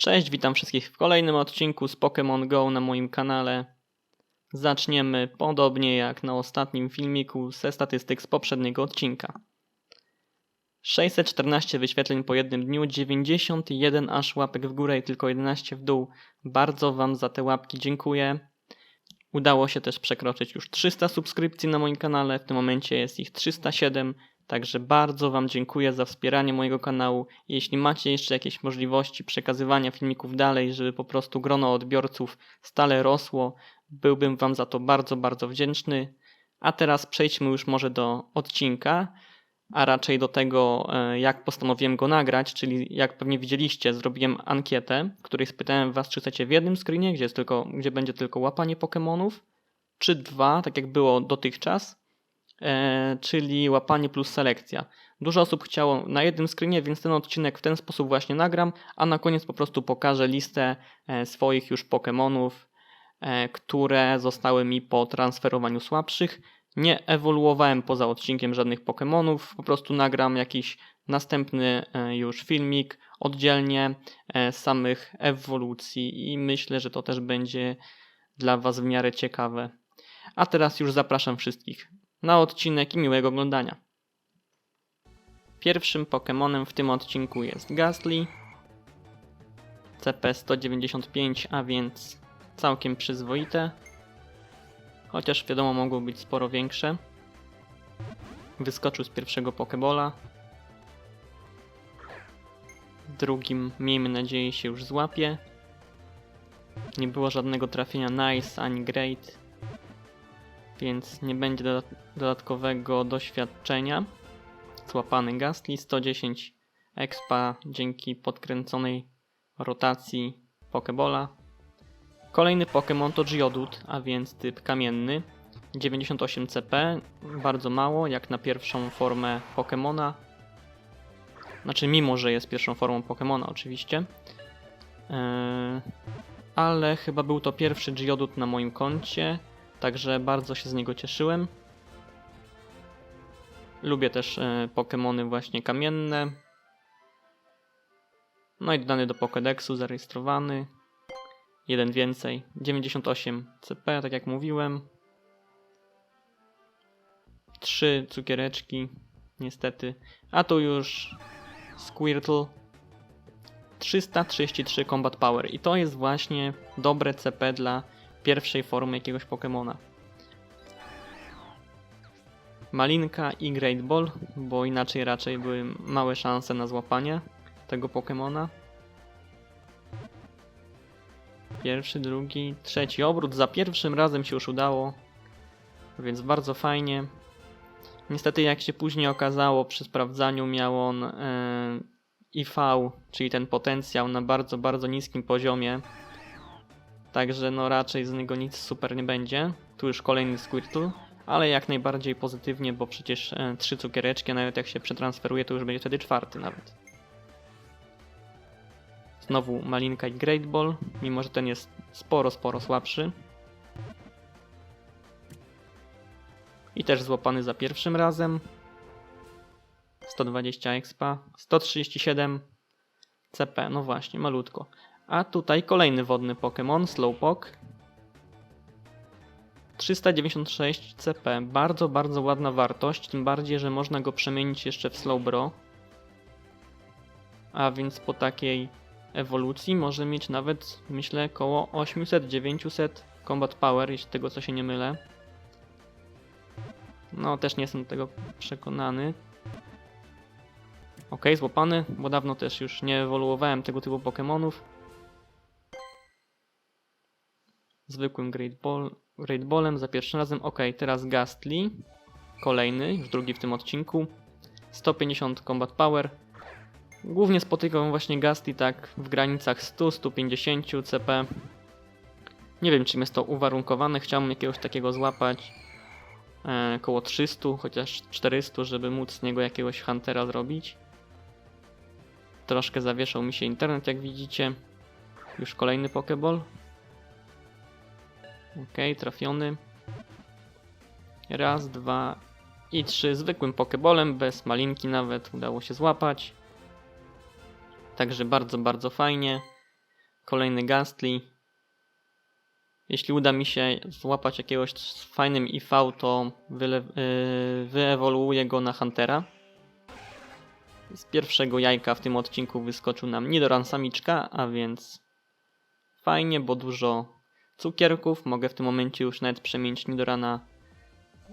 Cześć, witam wszystkich w kolejnym odcinku z Pokémon Go na moim kanale. Zaczniemy podobnie jak na ostatnim filmiku ze statystyk z poprzedniego odcinka. 614 wyświetleń po jednym dniu, 91 aż łapek w górę i tylko 11 w dół. Bardzo Wam za te łapki dziękuję. Udało się też przekroczyć już 300 subskrypcji na moim kanale, w tym momencie jest ich 307, Także bardzo Wam dziękuję za wspieranie mojego kanału. Jeśli macie jeszcze jakieś możliwości przekazywania filmików dalej, żeby po prostu grono odbiorców stale rosło, byłbym Wam za to bardzo, bardzo wdzięczny. A teraz przejdźmy już może do odcinka, a raczej do tego, e, jak postanowiłem go nagrać, czyli jak pewnie widzieliście, zrobiłem ankietę, w której spytałem Was, czy chcecie w jednym screenie, gdzie, jest tylko, gdzie będzie tylko łapanie Pokémonów, czy dwa, tak jak było dotychczas, czyli łapanie plus selekcja. Dużo osób chciało na jednym screenie, więc ten odcinek w ten sposób właśnie nagram, a na koniec po prostu pokażę listę e, swoich już Pokémonów, e, które zostały mi po transferowaniu słabszych. Nie ewoluowałem poza odcinkiem żadnych Pokémonów, po prostu nagram jakiś następny już filmik oddzielnie samych ewolucji i myślę, że to też będzie dla Was w miarę ciekawe. A teraz już zapraszam wszystkich na odcinek i miłego oglądania. Pierwszym Pokémonem w tym odcinku jest Gastly. CP 195, a więc całkiem przyzwoite. Chociaż wiadomo mogło być sporo większe. Wyskoczył z pierwszego Pokebola. Drugim, miejmy nadzieję, się już złapie. Nie było żadnego trafienia Nice ani Great więc nie będzie dodatkowego doświadczenia. Złapany Gastly, 110 expa dzięki podkręconej rotacji Pokebola. Kolejny Pokémon to Geodude, a więc typ kamienny. 98 CP, bardzo mało, jak na pierwszą formę Pokémona. Znaczy, mimo że jest pierwszą formą Pokémona, oczywiście. Yy, ale chyba był to pierwszy Geodude na moim koncie. Także bardzo się z niego cieszyłem. Lubię też e, Pokémony właśnie kamienne. No i dodany do Pokédexu, zarejestrowany. Jeden więcej. 98 CP, tak jak mówiłem. Trzy cukiereczki, niestety. A tu już Squirtle. 333 Combat Power. I to jest właśnie dobre CP dla pierwszej formy jakiegoś Pokémona. Malinka i Great Ball, bo inaczej raczej były małe szanse na złapanie tego Pokémona. Pierwszy, drugi, trzeci obrót. Za pierwszym razem się już udało, więc bardzo fajnie. Niestety, jak się później okazało, przy sprawdzaniu miał on e, IV, czyli ten potencjał na bardzo, bardzo niskim poziomie. Także no raczej z niego nic super nie będzie. Tu już kolejny Squirtle, ale jak najbardziej pozytywnie, bo przecież e, trzy cukiereczki, a nawet jak się przetransferuje, to już będzie wtedy czwarty nawet. Znowu Malinka i Great Ball, mimo że ten jest sporo, sporo słabszy. I też złapany za pierwszym razem. 120 expa, 137 CP, no właśnie, malutko. A tutaj kolejny wodny Pokémon, Slowpoke. 396 CP, bardzo, bardzo ładna wartość, tym bardziej, że można go przemienić jeszcze w Slowbro. A więc po takiej ewolucji może mieć nawet, myślę, około 800-900 Combat Power, jeśli tego co się nie mylę. No, też nie jestem tego przekonany. Ok, złapany, bo dawno też już nie ewoluowałem tego typu Pokémonów zwykłym Great, Ball, Great Ballem za pierwszym razem. Ok, teraz Gastly, kolejny, już drugi w tym odcinku. 150 Combat Power. Głównie spotykam właśnie Gastly tak w granicach 100-150 CP. Nie wiem czym jest to uwarunkowane, chciałbym jakiegoś takiego złapać e, około 300, chociaż 400, żeby móc z niego jakiegoś Huntera zrobić. Troszkę zawieszał mi się internet jak widzicie. Już kolejny Pokéball. Ok, trafiony. Raz, dwa i trzy. Zwykłym pokebolem, bez malinki nawet udało się złapać. Także bardzo, bardzo fajnie. Kolejny Gastly. Jeśli uda mi się złapać jakiegoś z fajnym IV, to wyle, yy, wyewoluuję go na Huntera. Z pierwszego jajka w tym odcinku wyskoczył nam Nidoran samiczka, a więc fajnie, bo dużo cukierków. Mogę w tym momencie już nawet przemienić Nidorana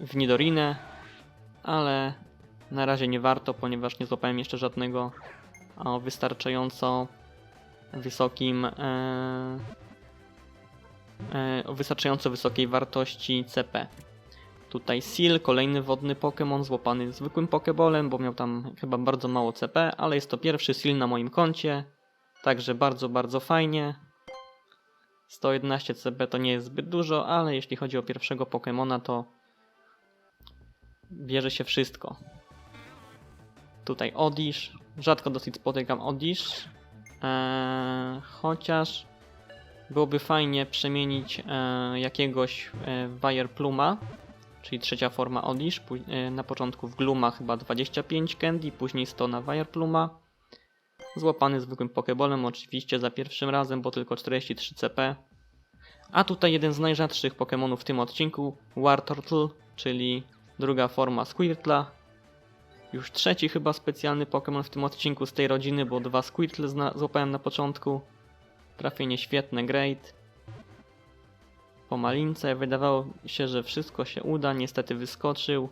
w Nidorinę, ale na razie nie warto, ponieważ nie złapałem jeszcze żadnego o wystarczająco wysokim e, e, o wystarczająco wysokiej wartości CP. Tutaj Seal, kolejny wodny Pokémon złapany zwykłym Pokébolem, bo miał tam chyba bardzo mało CP, ale jest to pierwszy Seal na moim koncie, także bardzo, bardzo fajnie. 111 CP to nie jest zbyt dużo, ale jeśli chodzi o pierwszego Pokémona, to bierze się wszystko. Tutaj Odish. Rzadko dosyć spotykam Odish. Eee, chociaż byłoby fajnie przemienić e, jakiegoś e, Pluma, czyli trzecia forma Odish. E, na początku w Gluma chyba 25 Candy, później 100 na Wire Pluma. Złapany zwykłym Pokebolem, oczywiście za pierwszym razem, bo tylko 43 CP. A tutaj jeden z najrzadszych Pokémonów w tym odcinku, Wartortle, czyli druga forma Squirtla. Już trzeci chyba specjalny Pokémon w tym odcinku z tej rodziny, bo dwa Squirtle złapałem na początku. Trafienie świetne, great. Po malince wydawało się, że wszystko się uda, niestety wyskoczył.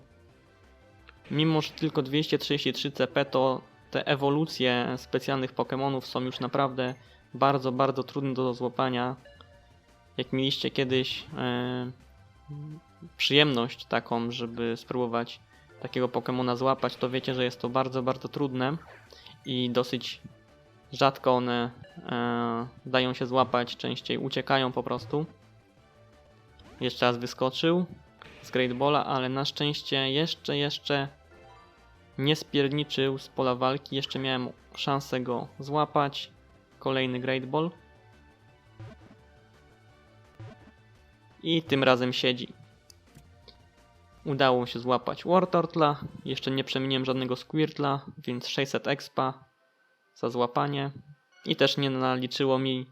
Mimo, że tylko 233 CP, to te ewolucje specjalnych Pokémonów są już naprawdę bardzo, bardzo trudne do złapania. Jak mieliście kiedyś e, przyjemność taką, żeby spróbować takiego Pokemona złapać, to wiecie, że jest to bardzo, bardzo trudne i dosyć rzadko one e, dają się złapać, częściej uciekają po prostu. Jeszcze raz wyskoczył z Great Balla, ale na szczęście jeszcze, jeszcze nie spierniczył z pola walki. Jeszcze miałem szansę go złapać. Kolejny Great Ball. I tym razem siedzi. Udało się złapać Wartortla. Jeszcze nie przemieniłem żadnego Squirtla, więc 600 expa za złapanie. I też nie naliczyło mi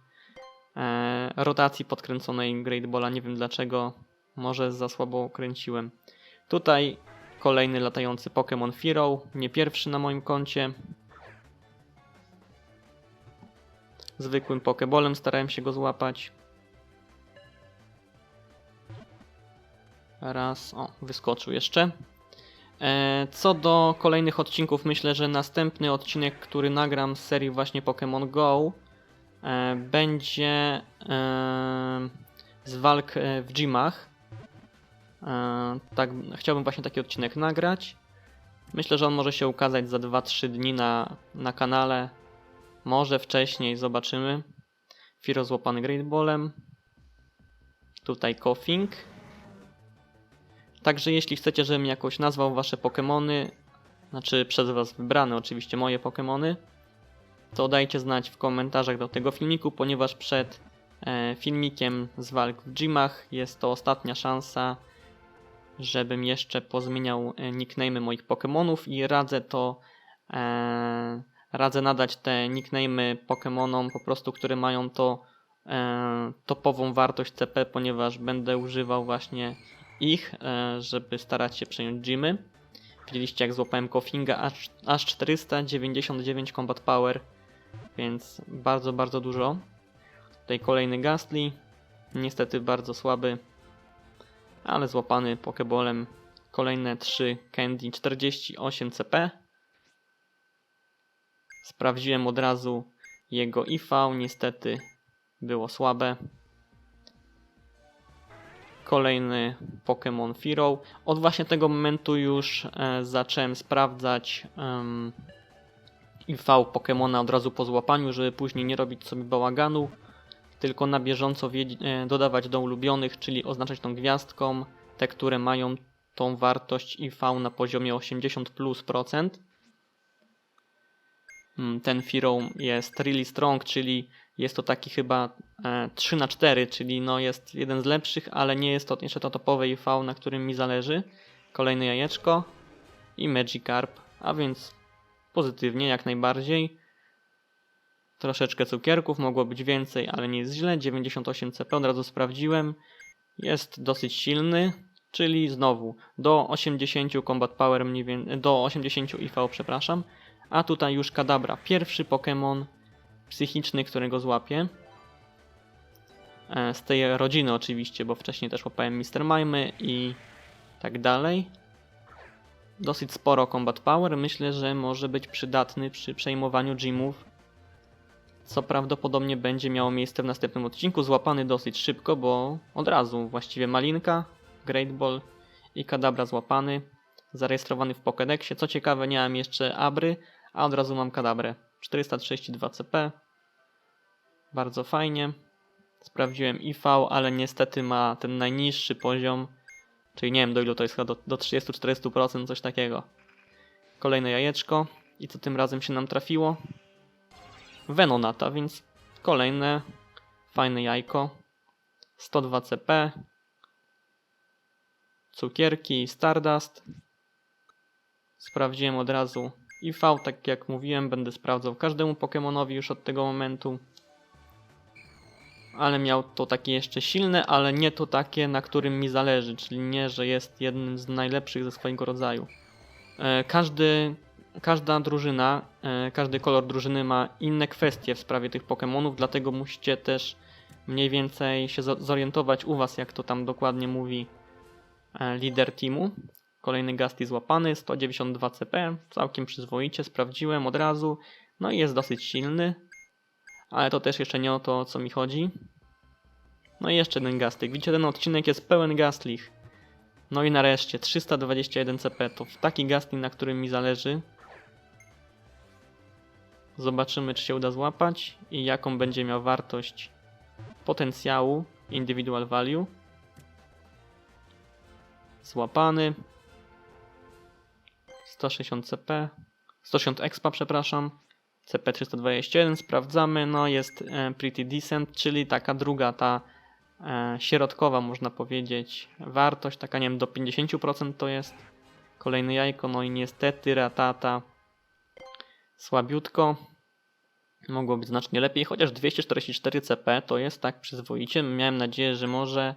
e, rotacji podkręconej Great Balla. Nie wiem dlaczego. Może za słabo kręciłem. Tutaj kolejny latający Pokémon Firo. Nie pierwszy na moim koncie. Zwykłym Pokebolem starałem się go złapać. Raz, o, wyskoczył jeszcze. E, Co do kolejnych odcinków, myślę, że następny odcinek, który nagram z serii właśnie Pokémon Go, e, będzie e, z walk w gymach. E, Tak, chciałbym właśnie taki odcinek nagrać. Myślę, że on może się ukazać za 2-3 dni na, na kanale. Może wcześniej, zobaczymy. Firo złapany Great Ballem. Tutaj Koffing. Także jeśli chcecie, żebym jakoś nazwał wasze Pokémony, znaczy przez was wybrane oczywiście moje Pokémony, to dajcie znać w komentarzach do tego filmiku, ponieważ przed e, filmikiem z walk w gymach jest to ostatnia szansa, żebym jeszcze pozmieniał e, nickname'y moich Pokémonów i radzę to e, radzę nadać te nickname'y Pokémonom po prostu, które mają to e, topową wartość CP, ponieważ będę używał właśnie ich, e, żeby starać się przejąć gymy. Widzieliście jak złapałem Koffinga aż, aż 499 combat power, więc bardzo, bardzo dużo. Tutaj kolejny Gastly, niestety bardzo słaby, ale złapany Pokebolem. Kolejne 3 Candy, 48 CP. Sprawdziłem od razu jego IV, niestety było słabe kolejny Pokémon Firo. Od właśnie tego momentu już e, zacząłem sprawdzać um, IV Pokémona od razu po złapaniu, żeby później nie robić sobie bałaganu, tylko na bieżąco e, dodawać do ulubionych, czyli oznaczać tą gwiazdką te, które mają tą wartość IV na poziomie 80 plus procent. Mm, ten Firo jest really strong, czyli jest to taki chyba e, 3 na 4 czyli no jest jeden z lepszych, ale nie jest to jeszcze to topowe IV, na którym mi zależy. Kolejne jajeczko i Magikarp, a więc pozytywnie jak najbardziej. Troszeczkę cukierków, mogło być więcej, ale nie jest źle. 98 CP od razu sprawdziłem. Jest dosyć silny, czyli znowu do 80 Combat Power, mniej więcej, do 80 IV, przepraszam. A tutaj już Kadabra, pierwszy Pokémon psychiczny, którego złapię. E, Z tej rodziny oczywiście, bo wcześniej też łapałem Mr. Mime i tak dalej. Dosyć sporo Combat Power, myślę, że może być przydatny przy przejmowaniu gymów co prawdopodobnie będzie miało miejsce w następnym odcinku, złapany dosyć szybko, bo od razu właściwie Malinka, Great Ball i Kadabra złapany, zarejestrowany w Pokédexie. Co ciekawe, nie jeszcze Abry, a od razu mam Kadabrę. 432 CP, bardzo fajnie. Sprawdziłem IV, ale niestety ma ten najniższy poziom, czyli nie wiem do ilu to jest, do, do 30-40%, coś takiego. Kolejne jajeczko i co tym razem się nam trafiło? Venonata, więc kolejne fajne jajko. 102 CP. Cukierki, Stardust. Sprawdziłem od razu IV, tak jak mówiłem, będę sprawdzał każdemu Pokémonowi już od tego momentu. Ale miał to takie jeszcze silne, ale nie to takie, na którym mi zależy, czyli nie, że jest jednym z najlepszych ze swojego rodzaju. E, Każdy każda drużyna, e, każdy kolor drużyny ma inne kwestie w sprawie tych Pokémonów, dlatego musicie też mniej więcej się zo- zorientować u Was, jak to tam dokładnie mówi e, lider teamu. Kolejny Gasti złapany, 192 CP, całkiem przyzwoicie, sprawdziłem od razu. No i jest dosyć silny, ale to też jeszcze nie o to, o co mi chodzi. No i jeszcze jeden Gastlik. Widzicie, ten odcinek jest pełen Gastlich. No i nareszcie 321 CP to taki Gastling, na którym mi zależy. Zobaczymy, czy się uda złapać i jaką będzie miał wartość potencjału individual value. Złapany. 160 CP. 160 expa, przepraszam. CP 321 sprawdzamy. No jest e, pretty decent, czyli taka druga ta e, środkowa można powiedzieć wartość, taka nie wiem do 50% to jest. Kolejne jajko, no i niestety ratata słabiutko. Mogło być znacznie lepiej, chociaż 244 CP to jest tak przyzwoicie. Miałem nadzieję, że może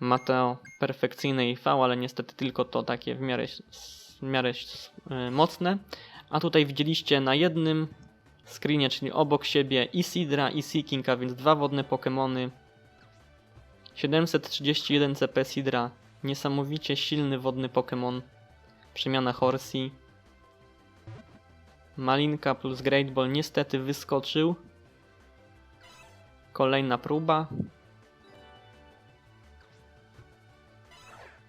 ma to perfekcyjne IV, ale niestety tylko to takie w miarę, w miarę e, mocne. A tutaj widzieliście na jednym screenie, czyli obok siebie i Sidra i Seeking, a więc dwa wodne Pokémony. 731 CP Sidra, niesamowicie silny wodny Pokémon. Przemiana Horsey. Malinka plus Great Ball niestety wyskoczył. Kolejna próba.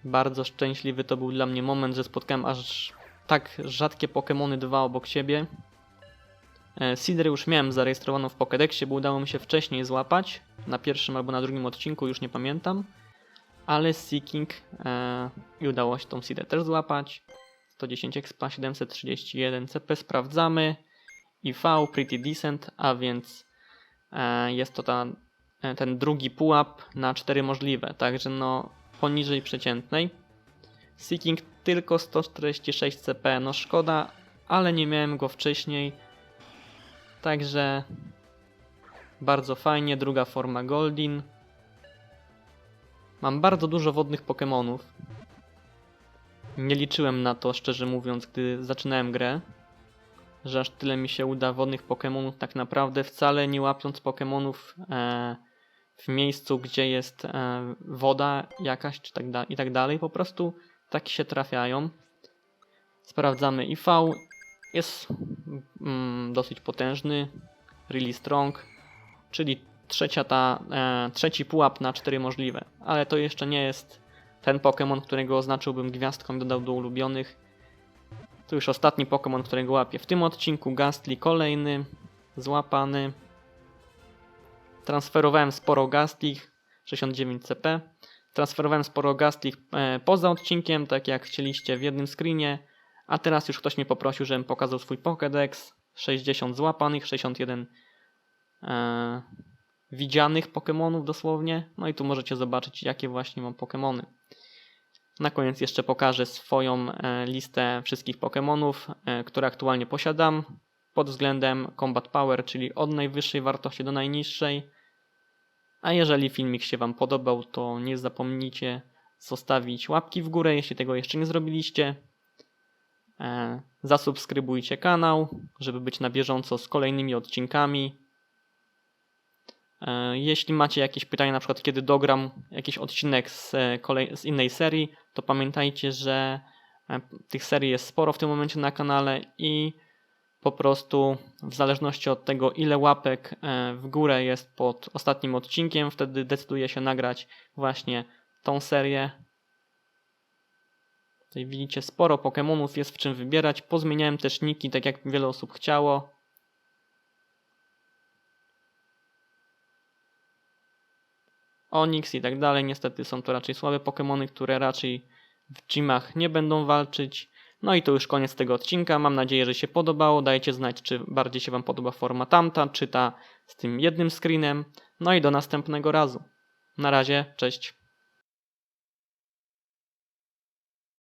Bardzo szczęśliwy to był dla mnie moment, że spotkałem aż tak rzadkie Pokémony dwa obok siebie. E, Sidrę już miałem zarejestrowaną w Pokédexie, bo udało mi się wcześniej złapać. Na pierwszym albo na drugim odcinku, już nie pamiętam. Ale Seeking e, i udało się tą Sidrę też złapać. 110 expa, 731 CP sprawdzamy. IV pretty decent, a więc e, jest to ta, e, ten drugi pułap na 4 możliwe, także no poniżej przeciętnej. Seeking tylko 146 CP, no szkoda, ale nie miałem go wcześniej. Także bardzo fajnie, druga forma Goldin. Mam bardzo dużo wodnych Pokémonów. Nie liczyłem na to, szczerze mówiąc, gdy zaczynałem grę, że aż tyle mi się uda wodnych Pokémonów, tak naprawdę wcale nie łapiąc Pokémonów e, w miejscu, gdzie jest e, woda jakaś czy tak i tak dalej, po prostu tak się trafiają. Sprawdzamy IV, jest mm, dosyć potężny, really strong, czyli trzecia ta, e, trzeci pułap na cztery możliwe, ale to jeszcze nie jest ten Pokémon, którego oznaczyłbym gwiazdką dodał do ulubionych. To już ostatni Pokémon, którego łapię w tym odcinku. Gastly kolejny, złapany. Transferowałem sporo Gastly, 69 CP. Transferowałem sporo Gastly e, poza odcinkiem, tak jak chcieliście w jednym screenie. A teraz już ktoś mnie poprosił, żebym pokazał swój Pokédex. 60 złapanych, 61 e, widzianych Pokémonów dosłownie. No i tu możecie zobaczyć, jakie właśnie mam Pokémony. Na koniec jeszcze pokażę swoją e, listę wszystkich Pokémonów, e, które aktualnie posiadam. pod względem Combat Power, czyli od najwyższej wartości do najniższej. A jeżeli filmik się Wam podobał, to nie zapomnijcie zostawić łapki w górę, jeśli tego jeszcze nie zrobiliście. E, Zasubskrybujcie kanał, żeby być na bieżąco z kolejnymi odcinkami. E, Jeśli macie jakieś pytania, na przykład kiedy dogram jakiś odcinek z, e, z innej serii, to pamiętajcie, że e, tych serii jest sporo w tym momencie na kanale i po prostu w zależności od tego, ile łapek w górę jest pod ostatnim odcinkiem, wtedy decyduję się nagrać właśnie tą serię. Tutaj widzicie, sporo Pokémonów jest w czym wybierać. Pozmieniałem też niki, tak jak wiele osób chciało. Onyx i tak dalej. Niestety są to raczej słabe Pokémony, które raczej w gymach nie będą walczyć. No i to już koniec tego odcinka. Mam nadzieję, że się podobało. Dajcie znać, czy bardziej się Wam podoba forma tamta, czy ta z tym jednym screenem. No i do następnego razu. Na razie, cześć.